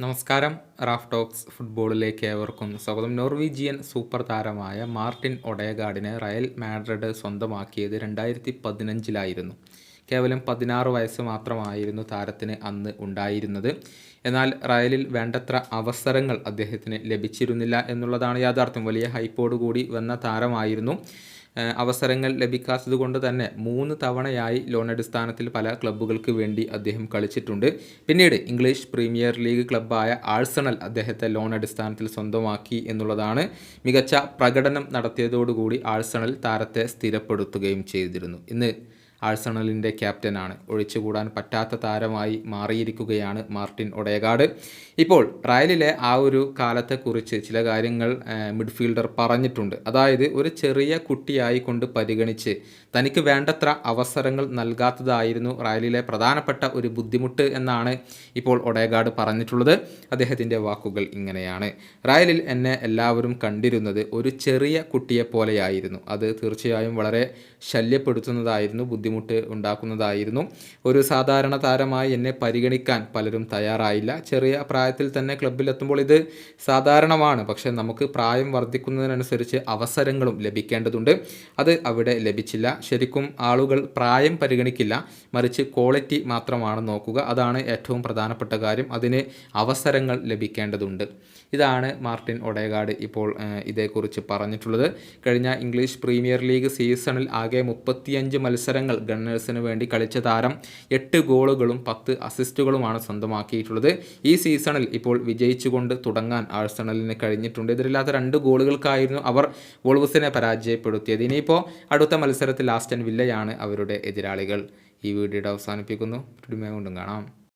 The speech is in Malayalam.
നമസ്കാരം. റാഫ് ടോക്സ് ഫുട്ബോളിലേക്ക് ഏവർക്കും സ്വാഗതം. നോർവീജിയൻ സൂപ്പർ താരമായ മാർട്ടിൻ ഒഡയഗാർഡിനെ റയൽ മാഡ്രിഡ് സ്വന്തമാക്കിയത് രണ്ടായിരത്തി പതിനഞ്ചിലായിരുന്നു കേവലം പതിനാറ് വയസ്സ് മാത്രമായിരുന്നു താരത്തിന് അന്ന് ഉണ്ടായിരുന്നത്. എന്നാൽ റയലിൽ വേണ്ടത്ര അവസരങ്ങൾ അദ്ദേഹത്തിന് ലഭിച്ചിരുന്നില്ല എന്നുള്ളതാണ് യാഥാർത്ഥ്യം. വലിയ ഹൈപ്പോടുകൂടി വന്ന താരമായിരുന്നു. അവസരങ്ങൾ ലഭിക്കാത്തത് കൊണ്ട് തന്നെ മൂന്ന് തവണയായി ലോൺ അടിസ്ഥാനത്തിൽ പല ക്ലബ്ബുകൾക്ക് വേണ്ടി അദ്ദേഹം കളിച്ചിട്ടുണ്ട്. പിന്നീട് ഇംഗ്ലീഷ് പ്രീമിയർ ലീഗ് ക്ലബ്ബായ ആഴ്സണൽ അദ്ദേഹത്തെ ലോൺ അടിസ്ഥാനത്തിൽ സ്വന്തമാക്കി എന്നുള്ളതാണ് മികച്ച പ്രകടനം നടത്തിയതോടുകൂടി ആഴ്സണൽ താരത്തെ സ്ഥിരപ്പെടുത്തുകയും ചെയ്തിരുന്നു. ഇന്ന് ആഴ്സണലിന്റെ ക്യാപ്റ്റനാണ്. ഒഴിച്ചുകൂടാൻ പറ്റാത്ത താരമായി മാറിയിരിക്കുകയാണ് മാർട്ടിൻ ഒടേഗാട് ഇപ്പോൾ റയലിലെ ആ ഒരു കാലത്തെക്കുറിച്ച് ചില കാര്യങ്ങൾ മിഡ്ഫീൽഡർ പറഞ്ഞിട്ടുണ്ട്. അതായത് ഒരു ചെറിയ കുട്ടിയായിക്കൊണ്ട് പരിഗണിച്ച് തനിക്ക് വേണ്ടത്ര അവസരങ്ങൾ നൽകാത്തതായിരുന്നു റയലിലെ പ്രധാനപ്പെട്ട ഒരു ബുദ്ധിമുട്ട് എന്നാണ് ഇപ്പോൾ ഒടേഗാട് പറഞ്ഞിട്ടുള്ളത്. അദ്ദേഹത്തിന്റെ വാക്കുകൾ ഇങ്ങനെയാണ്. റയലിൽ എന്നെ എല്ലാവരും കണ്ടിരുന്നത് ഒരു ചെറിയ കുട്ടിയെ പോലെയായിരുന്നു അത് തീർച്ചയായും വളരെ ശല്യപ്പെടുത്തുന്നതായിരുന്നു ബുദ്ധിമുട്ട് ഉണ്ടാക്കുന്നതായിരുന്നു. ഒരു സാധാരണ താരമായി എന്നെ പരിഗണിക്കാൻ പലരും തയ്യാറായില്ല. ചെറിയ പ്രായത്തിൽ തന്നെ ക്ലബ്ബിലെത്തുമ്പോൾ ഇത് സാധാരണമാണ്. പക്ഷേ നമുക്ക് പ്രായം വർദ്ധിക്കുന്നതിനനുസരിച്ച് അവസരങ്ങളും ലഭിക്കേണ്ടതുണ്ട്. അത് അവിടെ ലഭിച്ചില്ല. ശരിക്കും ആളുകൾ പ്രായം പരിഗണിക്കില്ല. മറിച്ച് ക്വാളിറ്റി മാത്രമാണ് നോക്കുക. അതാണ് ഏറ്റവും പ്രധാനപ്പെട്ട കാര്യം. അതിന് അവസരങ്ങൾ ലഭിക്കേണ്ടതുണ്ട്. ഇതാണ് മാർട്ടിൻ ഒടേകാട് ഇപ്പോൾ ഇതേക്കുറിച്ച് പറഞ്ഞിട്ടുള്ളത്. കഴിഞ്ഞ ഇംഗ്ലീഷ് പ്രീമിയർ ലീഗ് സീസണിൽ ആകെ മുപ്പത്തിയഞ്ച് മത്സരങ്ങൾ ഗണ്ണേഴ്സിന് വേണ്ടി കളിച്ച താരം എട്ട് ഗോളുകളും പത്ത് അസിസ്റ്റുകളുമാണ് സ്വന്തമാക്കിയിട്ടുള്ളത്. ഈ സീസണിൽ ഇപ്പോൾ വിജയിച്ചുകൊണ്ട് തുടങ്ങാൻ ആഴ്സണലിന് കഴിഞ്ഞിട്ടുണ്ട്. ഇതിലില്ലാത്ത രണ്ട് ഗോളുകൾക്കായിരുന്നു അവർ വോൾവസിനെ പരാജയപ്പെടുത്തിയത്. ഇനിയിപ്പോൾ അടുത്ത മത്സരത്തിൽ ആസ്റ്റൻ വില്ലയാണ് അവരുടെ എതിരാളികൾ. ഈ വീഡിയോയുടെ അവസാനിപ്പിക്കുന്നു. കൊണ്ടും കാണാം.